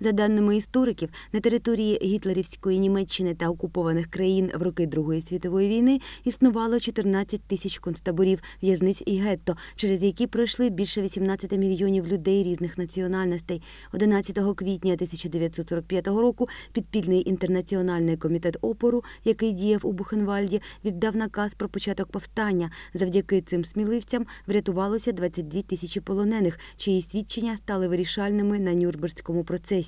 За даними істориків, на території гітлерівської Німеччини та окупованих країн в роки Другої світової війни існувало 14 тисяч концтаборів, в'язниць і гетто, через які пройшли більше 18 мільйонів людей різних національностей. 11 квітня 1945 року підпільний інтернаціональний комітет опору, який діяв у Бухенвальді, віддав наказ про початок повстання. Завдяки цим сміливцям врятувалося 22 тисячі полонених, чиї свідчення стали вирішальними на Нюрнберзькому процесі.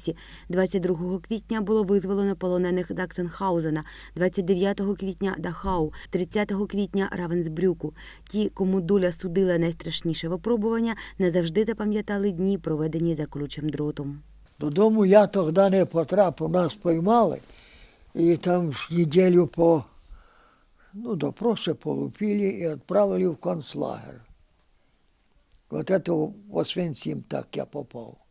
22 квітня було визволено полонених Даксенхаузена, 29 квітня Дахау, 30 квітня Равенсбрюку. Ті, кому доля судила найстрашніше випробування, назавжди запам'ятали дні, проведені за колючим дротом. Додому я тоді не потрапив, нас поймали. І там ж неділю по ну, допроси полупили і відправили в концлагер. Вот это в Освенцим так я попал.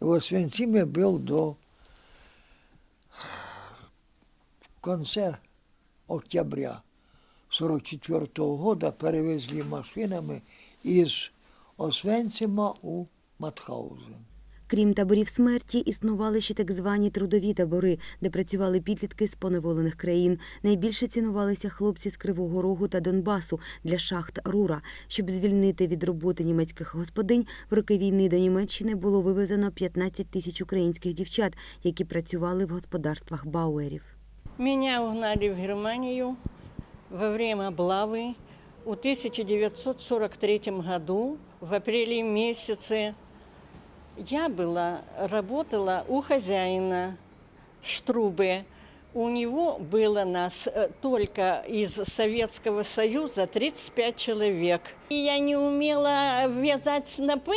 В Освенциме был до конца октября 44 года перевезли машинами из Освенцима у Матхаузен. Крім таборів смерті, існували ще так звані трудові табори, де працювали підлітки з поневолених країн. Найбільше цінувалися хлопці з Кривого Рогу та Донбасу для шахт Рура. Щоб звільнити від роботи німецьких господинь, в роки війни до Німеччини було вивезено 15 тисяч українських дівчат, які працювали в господарствах Бауерів. Меня угнали в Германию во время облавы в 1943 году, в апреле месяце. Я была, работала у хозяина Штрубе. У него было нас э, только из Советского Союза 35 человек. И я не умела вязать снопы.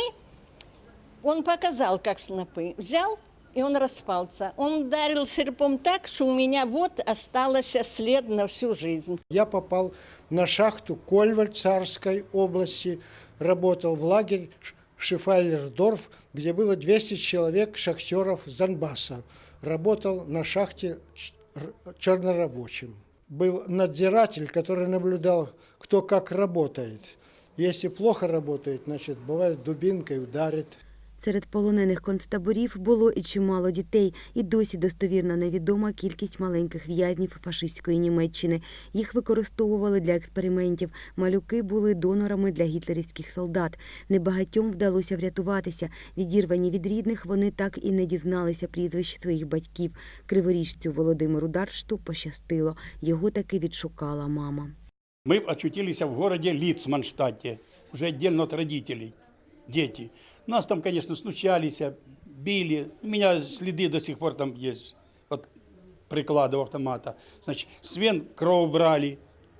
Он показал, как снопы. Взял, и он распался. Он ударил серпом так, что у меня вот остался след на всю жизнь. Я попал на шахту Кольваль Царской области, работал в лагерь Ш- Шифайлердорф, где было 200 человек шахтеров с Донбасса. Работал на шахте чернорабочим. Был надзиратель, который наблюдал, кто как работает. Если плохо работает, значит, бывает дубинкой ударит. Серед полонених концтаборів було і чимало дітей, і досі достовірно невідома кількість маленьких в'язнів фашистської Німеччини. Їх використовували для експериментів. Малюки були донорами для гітлерівських солдат. Небагатьом вдалося врятуватися. Відірвані від рідних, вони так і не дізналися прізвищ своїх батьків. Криворіжцю Володимиру Даршту пощастило. Його таки відшукала мама. Мы очутились в Лицманштадте, уже отдельно от родителей, дети. Нас там, конечно, стучались, били. У меня следы до сих пор там есть от прикладу автомата. Значит, свен кров брали,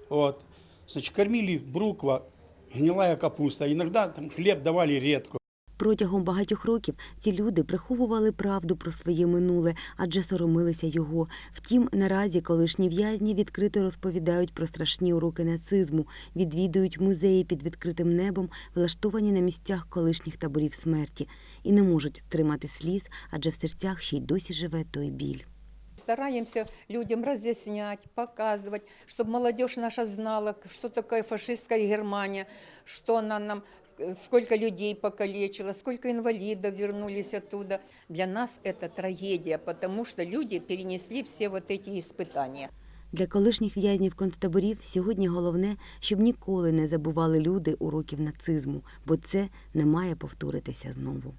вот. Значит, кормили бруква, гнилая капуста. Иногда там хлеб давали редко. Протягом багатьох років ці люди приховували правду про своє минуле, адже соромилися його. Втім, наразі колишні в'язні відкрито розповідають про страшні уроки нацизму, відвідують музеї під відкритим небом, влаштовані на місцях колишніх таборів смерті, і не можуть стримати сліз, адже в серцях ще й досі живе той біль. Стараемся людям разъяснять, показывать, чтобы молодежь наша знала, что такое фашистская Германия, что она нам, э, сколько людей покалечила, сколько инвалидов вернулись оттуда. Для нас это трагедия, потому что люди перенесли все вот эти испытания. Для колишніх в'язнів концтаборів сьогодні головне, щоб ніколи не забували люди уроків нацизму, бо це не має повторитися знову.